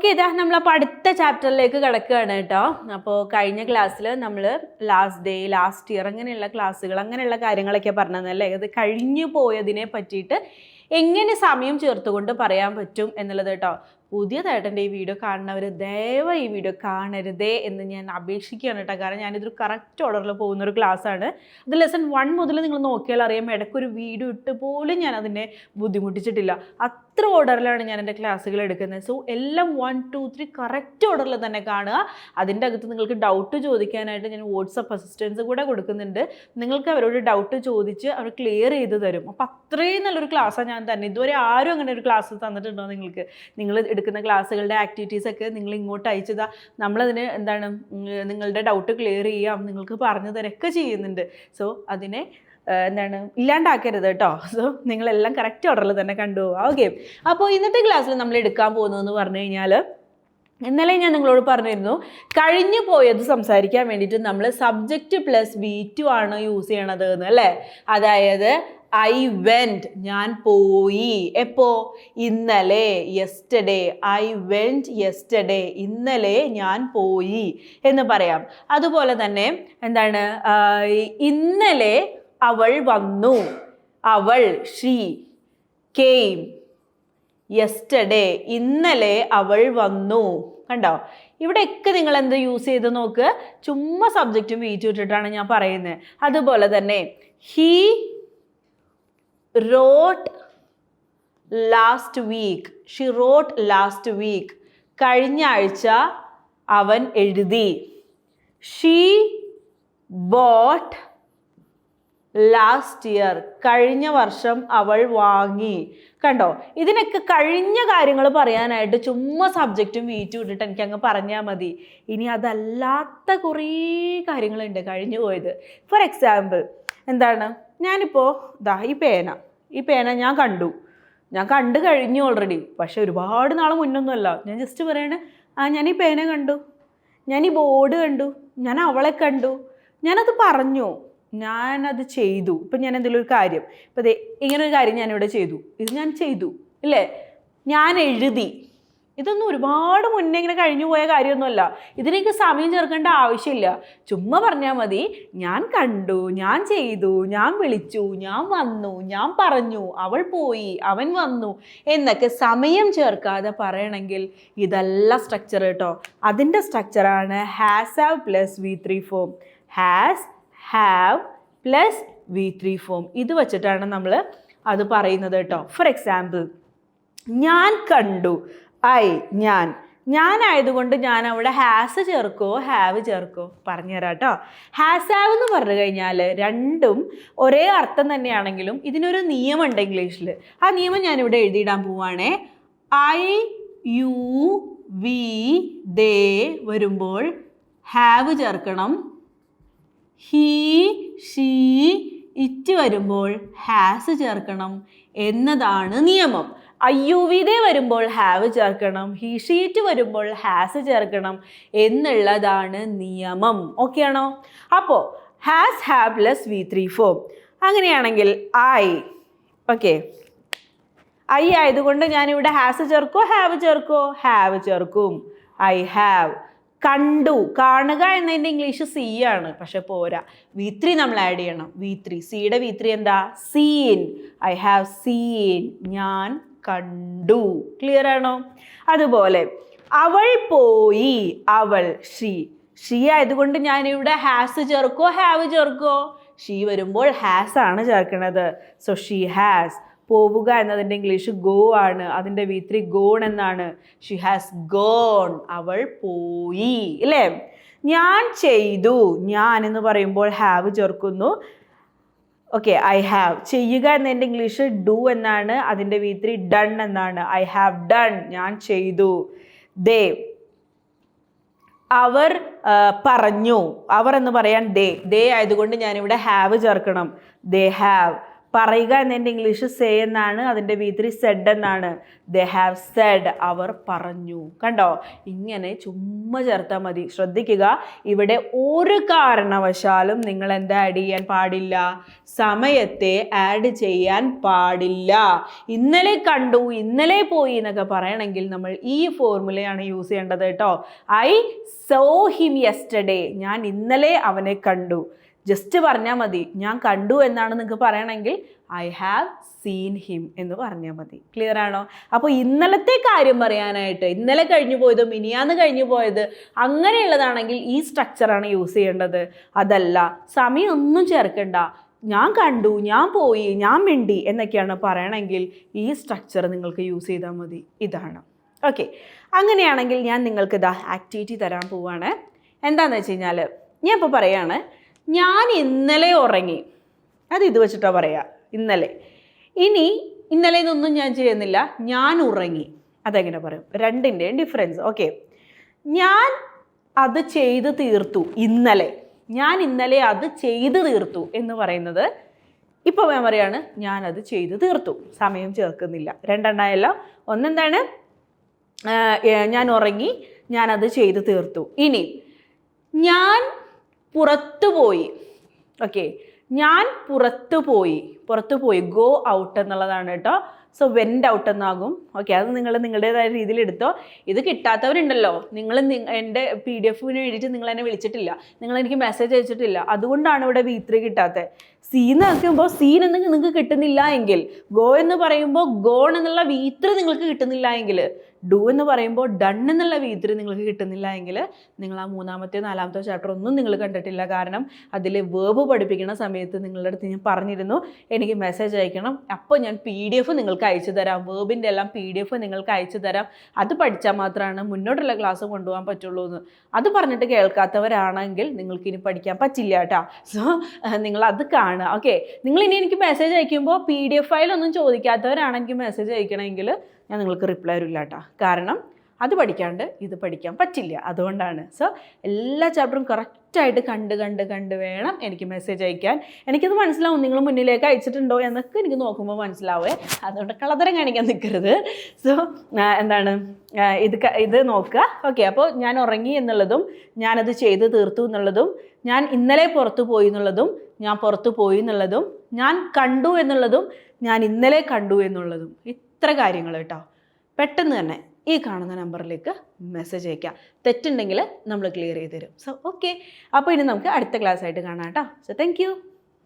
Okay ഇതാ നമ്മളപ്പോൾ അടുത്ത ചാപ്റ്ററിലേക്ക് കിടക്കുകയാണ് കേട്ടോ. അപ്പോൾ കഴിഞ്ഞ ക്ലാസ്സിൽ നമ്മൾ ലാസ്റ്റ് ഡേ ലാസ്റ്റ് ഇയർ അങ്ങനെയുള്ള ക്ലാസ്സുകൾ അങ്ങനെയുള്ള കാര്യങ്ങളൊക്കെ പറഞ്ഞതല്ലേ അത് കഴിഞ്ഞു പോയതിനെ പറ്റിയിട്ട് എങ്ങനെ സമയം ചേർത്തുകൊണ്ട് പറയാൻ പറ്റും എന്നുള്ളത് കേട്ടോ. പുതിയതായിട്ട് തേട്ടന്റെ ഈ വീഡിയോ കാണുന്നവർ ദയവായി ഈ വീഡിയോ കാണരുതേ എന്ന് ഞാൻ അപേക്ഷിക്കുകയാണ് കേട്ടോ. കാരണം ഞാനിതൊരു കറക്റ്റ് ഓർഡറിൽ പോകുന്ന ഒരു ക്ലാസ്സാണ് അത് ലെസൺ വൺ മുതൽ നിങ്ങൾ നോക്കിയാൽ അറിയാം ഇടയ്ക്കൊരു വീഡിയോ ഇട്ട് പോലും ഞാൻ അതിനെ ബുദ്ധിമുട്ടിച്ചിട്ടില്ല. അത്ര ഓർഡറിലാണ് ഞാൻ എന്റെ ക്ലാസ്സുകൾ എടുക്കുന്നത്. സോ എല്ലാം വൺ ടു ത്രീ കറക്റ്റ് ഓർഡറിൽ തന്നെ കാണുക. അതിന്റെ അകത്ത് നിങ്ങൾക്ക് ഡൗട്ട് ചോദിക്കാനായിട്ട് ഞാൻ വാട്സപ്പ് അസിസ്റ്റൻസ് കൂടെ കൊടുക്കുന്നുണ്ട്. നിങ്ങൾക്ക് അവരോട് ഡൗട്ട് ചോദിച്ച് അവർ ക്ലിയർ ചെയ്ത് തരും. അപ്പോൾ അത്രയും നല്ലൊരു ക്ലാസ്സാണ് ഞാൻ തന്നെ. ഇതുവരെ ആരും അങ്ങനെ ഒരു ക്ലാസ് തന്നിട്ടുണ്ടോ നിങ്ങൾക്ക്? നിങ്ങൾ എടുക്കുന്ന ക്ലാസ്സുകളുടെ ആക്ടിവിറ്റീസ് ഒക്കെ നിങ്ങൾ ഇങ്ങോട്ട് അയച്ചതാ. നമ്മളതിന് എന്താണ് നിങ്ങളുടെ ഡൗട്ട് ക്ലിയർ ചെയ്യാം. നിങ്ങൾക്ക് പറഞ്ഞു തരൊക്കെ ചെയ്യുന്നുണ്ട്. സോ അതിനെ എന്താണ് ഇല്ലാണ്ടാക്കരുത് കേട്ടോ. സോ നിങ്ങളെല്ലാം കറക്റ്റ് ഓർഡറിൽ തന്നെ കണ്ടുപോകാം ഓക്കെ അപ്പോൾ ഇന്നത്തെ ക്ലാസ്സിൽ നമ്മൾ എടുക്കാൻ പോകുന്നതെന്ന് പറഞ്ഞു കഴിഞ്ഞാൽ ഇന്നലെ ഞാൻ നിങ്ങളോട് പറഞ്ഞിരുന്നു കഴിഞ്ഞു പോയത് സംസാരിക്കാൻ വേണ്ടിയിട്ട് നമ്മൾ സബ്ജക്റ്റ് പ്ലസ് ബി ടു ആണ് യൂസ് ചെയ്യണത് എന്ന് അല്ലേ? അതായത് ഐ വെന്റ് ഞാൻ പോയി. എപ്പോ? ഇന്നലെ യെസ്റ്റഡേ ഐ വെന്റ് യെസ്റ്റഡേ ഇന്നലെ ഞാൻ പോയി എന്ന് പറയാം. അതുപോലെ തന്നെ എന്താണ്? ഇന്നലെ അവൾ വന്നു. അവൾ ഷീ കെയിം യെസ്റ്റഡേ ഇന്നലെ അവൾ വന്നു. കണ്ടോ? ഇവിടെയൊക്കെ നിങ്ങൾ എന്ത് യൂസ് ചെയ്ത് നോക്ക്? ചുമ്മാ സബ്ജക്റ്റും വീറ്റ് ഇട്ടിട്ടാണ് ഞാൻ പറയുന്നത്. അതുപോലെ തന്നെ he wrote last week she wrote last week കഴിഞ്ഞ ആഴ്ച അവൻ എഴുതി. ഷീ ബോട്ട് ലാസ്റ്റ് ഇയർ കഴിഞ്ഞ വർഷം അവൾ വാങ്ങി. കണ്ടോ? ഇതിനൊക്കെ കഴിഞ്ഞ കാര്യങ്ങൾ പറയാനായിട്ട് ചുമ്മാ സബ്ജക്റ്റും വീറ്റും ഇട്ടിട്ട് എനിക്ക് അങ്ങ് പറഞ്ഞാൽ മതി. ഇനി അതല്ലാത്ത കുറേ കാര്യങ്ങളുണ്ട് കഴിഞ്ഞു പോയത്. ഫോർ എക്സാമ്പിൾ എന്താണ്? ഞാനിപ്പോൾ ദാ ഈ പേന. ഈ പേന ഞാൻ കണ്ടു. ഞാൻ കണ്ടു കഴിഞ്ഞു ഓൾറെഡി പക്ഷേ ഒരുപാട് നാൾ മുന്നൊന്നുമല്ല. ഞാൻ ജസ്റ്റ് പറയണേ ആ ഞാൻ ഈ പേന കണ്ടു. ഞാൻ ഈ ബോർഡ് കണ്ടു. ഞാൻ അവളെ കണ്ടു. ഞാനത് പറഞ്ഞു. ഞാനത് ചെയ്തു. ഇപ്പം ഞാൻ എന്തെങ്കിലും ഒരു കാര്യം. ഇപ്പം ഇങ്ങനെ ഒരു കാര്യം ഞാനിവിടെ ചെയ്തു. ഇത് ഞാൻ ചെയ്തു. ഇല്ലേ? ഞാൻ എഴുതി. ഇതൊന്നും ഒരുപാട് മുന്നേ ഇങ്ങനെ കഴിഞ്ഞു പോയ കാര്യമൊന്നുമല്ല. ഇതിനേക്ക് സമയം ചേർക്കേണ്ട ആവശ്യമില്ല. ചുമ്മാ പറഞ്ഞാൽ മതി. ഞാൻ കണ്ടു ഞാൻ ചെയ്തു ഞാൻ വിളിച്ചു ഞാൻ വന്നു ഞാൻ പറഞ്ഞു അവൾ പോയി അവൻ വന്നു എന്നൊക്കെ സമയം ചേർക്കാതെ പറയണമെങ്കിൽ ഇതല്ല സ്ട്രക്ചർ കേട്ടോ. അതിന്റെ സ്ട്രക്ചറാണ് has have plus V three form has have plus V three form ഇത് വച്ചിട്ടാണ് നമ്മൾ അത് പറയുന്നത് കേട്ടോ. ഫോർ എക്സാമ്പിൾ ഞാൻ കണ്ടു. ഐ ഞാൻ. ഞാനായതുകൊണ്ട് ഞാൻ അവിടെ ഹാസ് ചേർക്കോ ഹാവ് ചേർക്കോ? പറഞ്ഞുതരാം കേട്ടോ ഹാസ് ഹാവ് എന്ന് പറഞ്ഞു കഴിഞ്ഞാൽ രണ്ടും ഒരേ അർത്ഥം തന്നെയാണെങ്കിലും ഇതിനൊരു നിയമമുണ്ട് ഇംഗ്ലീഷിൽ. ആ നിയമം ഞാനിവിടെ എഴുതിയിടാൻ പോവാണേ. ഐ യു വി ദേ വരുമ്പോൾ ഹാവ് ചേർക്കണം. ഹീ ഷീ ഇറ്റ് വരുമ്പോൾ ഹാസ് ചേർക്കണം എന്നതാണ് നിയമം. അയ്യുവിതേ വരുമ്പോൾ ഹാവ് ചേർക്കണം ഹി ഷീറ്റ് വരുമ്പോൾ ഹാസ് ചേർക്കണം എന്നുള്ളതാണ് നിയമം. ഓക്കെ ആണോ? അപ്പോൾ has have plus V three form അങ്ങനെയാണെങ്കിൽ ഐ ഓക്കെ ഐ ആയതുകൊണ്ട് ഞാനിവിടെ ഹാസ് ചേർക്കോ ഹാവ് ചേർക്കോ ഹാവ് ചേർക്കും. ഐ ഹാവ് കണ്ടു കാണുക എന്നതിന്റെ ഇംഗ്ലീഷ് സി ആണ്. പക്ഷെ പോരാ. വി ത്രീ നമ്മൾ ആഡ് ചെയ്യണം. വി ത്രീ സിയുടെ വി ത്രീ എന്താ? സീൻ ഐ ഹാവ് സീൻ ഞാൻ കണ്ടു. ക്ലിയർ ആണോ? അതുപോലെ അവൾ പോയി. അവൾ ഷീ. ഷീ ആയതുകൊണ്ട് ഞാനിവിടെ ഹാസ് ചേർക്കോ ഹാവ് ചേർക്കോ ഷീ വരുമ്പോൾ ഹാസ് ആണ് ചേർക്കുന്നത് സോ ഷീ ഹാസ് പോവുക എന്നതിന്റെ ഇംഗ്ലീഷ് ഗോ ആണ്. അതിന്റെ വി ത്രീ ഗോൺ എന്നാണ്. ഷി ഹാസ് ഗോൺ അവൾ പോയി. അല്ലേ ഞാൻ ചെയ്തു. ഞാൻ എന്ന് പറയുമ്പോൾ ഹാവ് ചേർക്കുന്നു. ഓക്കെ ഐ ഹാവ് ചെയ്യുക എന്നതിന്റെ ഇംഗ്ലീഷ് ഡു എന്നാണ് അതിന്റെ വി ത്രീ ഡൺ എന്നാണ്. ഐ ഹാവ് ഡൺ ഞാൻ ചെയ്തു. ദേ അവർ പറഞ്ഞു. അവർ എന്ന് പറയാൻ ദേ ദേ ആയതുകൊണ്ട് ഞാനിവിടെ ഹാവ് ചേർക്കണം. ദേ ഹാവ് പറയുക എന്നതിന്റെ ഇംഗ്ലീഷ് സേ എന്നാണ് അതിന്റെ വി സെഡ് എന്നാണ്. ദേ ഹാവ് സെഡ് അവർ പറഞ്ഞു. കണ്ടോ? ഇങ്ങനെ ചുമ്മാ ചേർത്താൽ മതി. ശ്രദ്ധിക്കുക ഇവിടെ ഒരു കാരണവശാലും നിങ്ങൾ എന്താ ആഡ് ചെയ്യാൻ പാടില്ല. സമയത്തെ ആഡ് ചെയ്യാൻ പാടില്ല. ഇന്നലെ കണ്ടു ഇന്നലെ പോയി എന്നൊക്കെ പറയണമെങ്കിൽ നമ്മൾ ഈ ഫോർമുലയാണ് യൂസ് ചെയ്യേണ്ടത് കേട്ടോ. ഐ സോ ഹിം യെസ്റ്റർഡേ ഞാൻ ഇന്നലെ അവനെ കണ്ടു. ജസ്റ്റ് പറഞ്ഞാൽ മതി. ഞാൻ കണ്ടു എന്നാണ് നിങ്ങൾക്ക് പറയണമെങ്കിൽ ഐ ഹാവ് സീൻ ഹിം എന്ന് പറഞ്ഞാൽ മതി. ക്ലിയർ ആണോ? അപ്പോൾ ഇന്നലത്തെ കാര്യം പറയാനായിട്ട് ഇന്നലെ കഴിഞ്ഞു പോയത് മിനിയാന്ന് കഴിഞ്ഞു പോയത് അങ്ങനെയുള്ളതാണെങ്കിൽ ഈ സ്ട്രക്ചറാണ് യൂസ് ചെയ്യേണ്ടത്. അതല്ല സമയം ഒന്നും ചേർക്കണ്ട. ഞാൻ കണ്ടു ഞാൻ പോയി ഞാൻ മിണ്ടി എന്നൊക്കെയാണ് പറയണമെങ്കിൽ ഈ സ്ട്രക്ചർ നിങ്ങൾക്ക് യൂസ് ചെയ്താൽ മതി. ഇതാണ്. ഓക്കെ അങ്ങനെയാണെങ്കിൽ ഞാൻ നിങ്ങൾക്ക് ഇതാ ആക്ടിവിറ്റി തരാൻ പോവാണ്. എന്താണെന്ന് വെച്ച് കഴിഞ്ഞാൽ ഞാൻ ഇപ്പോൾ പറയാണ് ഞാൻ ഇന്നലെ ഉറങ്ങി. അത് ഇത് വെച്ചിട്ടാണ് പറയാ. ഇന്നലെ. ഇനി ഇന്നലെ ഇതൊന്നും ഞാൻ ചെയ്യുന്നില്ല. ഞാൻ ഉറങ്ങി. അതെങ്ങനെ പറയും? രണ്ടിന്റെയും ഡിഫറൻസ് ഓക്കെ ഞാൻ അത് ചെയ്ത് തീർത്തു ഇന്നലെ. ഞാൻ ഇന്നലെ അത് ചെയ്ത് തീർത്തു എന്ന് പറയുന്നത് ഇപ്പോൾ ഞാൻ പറയാണ് ഞാനത് ചെയ്ത് തീർത്തു. സമയം ചേർക്കുന്നില്ല. രണ്ടെണ്ണമായല്ലോ ഒന്നെന്താണ്? ഞാൻ ഉറങ്ങി. ഞാനത് ചെയ്ത് തീർത്തു. ഇനി ഞാൻ പുറത്തു പോയി ഓക്കെ ഞാൻ പുറത്തു പോയി പുറത്തു പോയി ഗോ ഔട്ട് എന്നുള്ളതാണ് കേട്ടോ. സോ വെന്റ് ഔട്ട് എന്നാകും. ഓക്കെ അത് നിങ്ങൾ നിങ്ങളുടേതായ രീതിയിൽ എടുത്തോ. ഇത് കിട്ടാത്തവരുണ്ടല്ലോ. നിങ്ങൾ എന്റെ പി ഡി എഫിന് വേണ്ടിയിട്ട് നിങ്ങൾ എന്നെ വിളിച്ചിട്ടില്ല. നിങ്ങൾ എനിക്ക് മെസ്സേജ് അയച്ചിട്ടില്ല. അതുകൊണ്ടാണ് ഇവിടെ വി ത്രീ കിട്ടാത്തത് സീന്ന് ആക്കുമ്പോൾ സീൻ എന്ന് നിങ്ങൾക്ക് കിട്ടുന്നില്ല എങ്കിൽ ഗോ എന്ന് പറയുമ്പോൾ ഗോൺ എന്നുള്ള വീത്ര നിങ്ങൾക്ക് കിട്ടുന്നില്ല എങ്കിൽ ഡു എന്ന് പറയുമ്പോൾ ഡൺ എന്നുള്ള വീത്ര നിങ്ങൾക്ക് കിട്ടുന്നില്ല എങ്കിൽ നിങ്ങൾ ആ മൂന്നാമത്തെ നാലാമത്തെ ചാപ്റ്റർ ഒന്നും നിങ്ങൾ കണ്ടിട്ടില്ല. കാരണം അതിൽ വേർബ് പഠിപ്പിക്കുന്ന സമയത്ത് നിങ്ങളുടെ അടുത്ത് ഞാൻ പറഞ്ഞിരുന്നു എനിക്ക് മെസ്സേജ് അയക്കണം. അപ്പോൾ ഞാൻ പി ഡി എഫ് നിങ്ങൾക്ക് അയച്ചു തരാം. വേർബിന്റെ എല്ലാം പി ഡി എഫ് നിങ്ങൾക്ക് അയച്ചു തരാം. അത് പഠിച്ചാൽ മാത്രമാണ് മുന്നോട്ടുള്ള ക്ലാസ് കൊണ്ടുപോകാൻ പറ്റുള്ളൂ എന്ന്. അത് പറഞ്ഞിട്ട് കേൾക്കാത്തവരാണെങ്കിൽ നിങ്ങൾക്ക് ഇനി പഠിക്കാൻ പറ്റില്ല കേട്ടോ. സോ നിങ്ങൾ അത് കാണുക ഓക്കെ നിങ്ങൾ ഇനി എനിക്ക് മെസ്സേജ് അയക്കുമ്പോൾ പി ഡി എഫ് ഫയലൊന്നും ചോദിക്കാത്തവരാണ് എനിക്ക് മെസ്സേജ് അയക്കണമെങ്കിൽ ഞാൻ നിങ്ങൾക്ക് റിപ്ലൈ തരില്ല കേട്ടോ കാരണം അത് പഠിക്കാണ്ട് ഇത് പഠിക്കാൻ പറ്റില്ല. അതുകൊണ്ടാണ്. സോ എല്ലാ ചാപ്റ്ററും കറക്റ്റായിട്ട് കണ്ട് കണ്ട് കണ്ട് വേണം എനിക്ക് മെസ്സേജ് അയക്കാൻ. എനിക്കത് മനസ്സിലാവും. നിങ്ങൾ മുന്നിലേക്ക് അയച്ചിട്ടുണ്ടോ എന്നൊക്കെ എനിക്ക് നോക്കുമ്പോൾ മനസ്സിലാവേ. അതുകൊണ്ട് കളതരം കാണിക്കാൻ നിൽക്കരുത് സോ എന്താണ്? ഇത് ഇത് നോക്കുക. ഓക്കെ അപ്പോൾ ഞാൻ ഉറങ്ങി എന്നുള്ളതും ഞാനത് ചെയ്ത് തീർത്തു എന്നുള്ളതും ഞാൻ ഇന്നലെ പുറത്തു പോയി എന്നുള്ളതും ഞാൻ പുറത്തു പോയി എന്നുള്ളതും ഞാൻ കണ്ടു എന്നുള്ളതും ഞാൻ ഇന്നലെ കണ്ടു എന്നുള്ളതും. ഇത്ര കാര്യങ്ങൾ കേട്ടോ. പെട്ടെന്ന് തന്നെ. ഈ കാണുന്ന നമ്പറിലേക്ക് മെസ്സേജ് അയക്കുക തെറ്റുണ്ടെങ്കിൽ നമ്മൾ ക്ലിയർ ചെയ്ത് തരും. സോ ഓക്കെ അപ്പോൾ ഇനി നമുക്ക് അടുത്ത ക്ലാസ് ആയിട്ട് കാണാം കേട്ടോ. So thank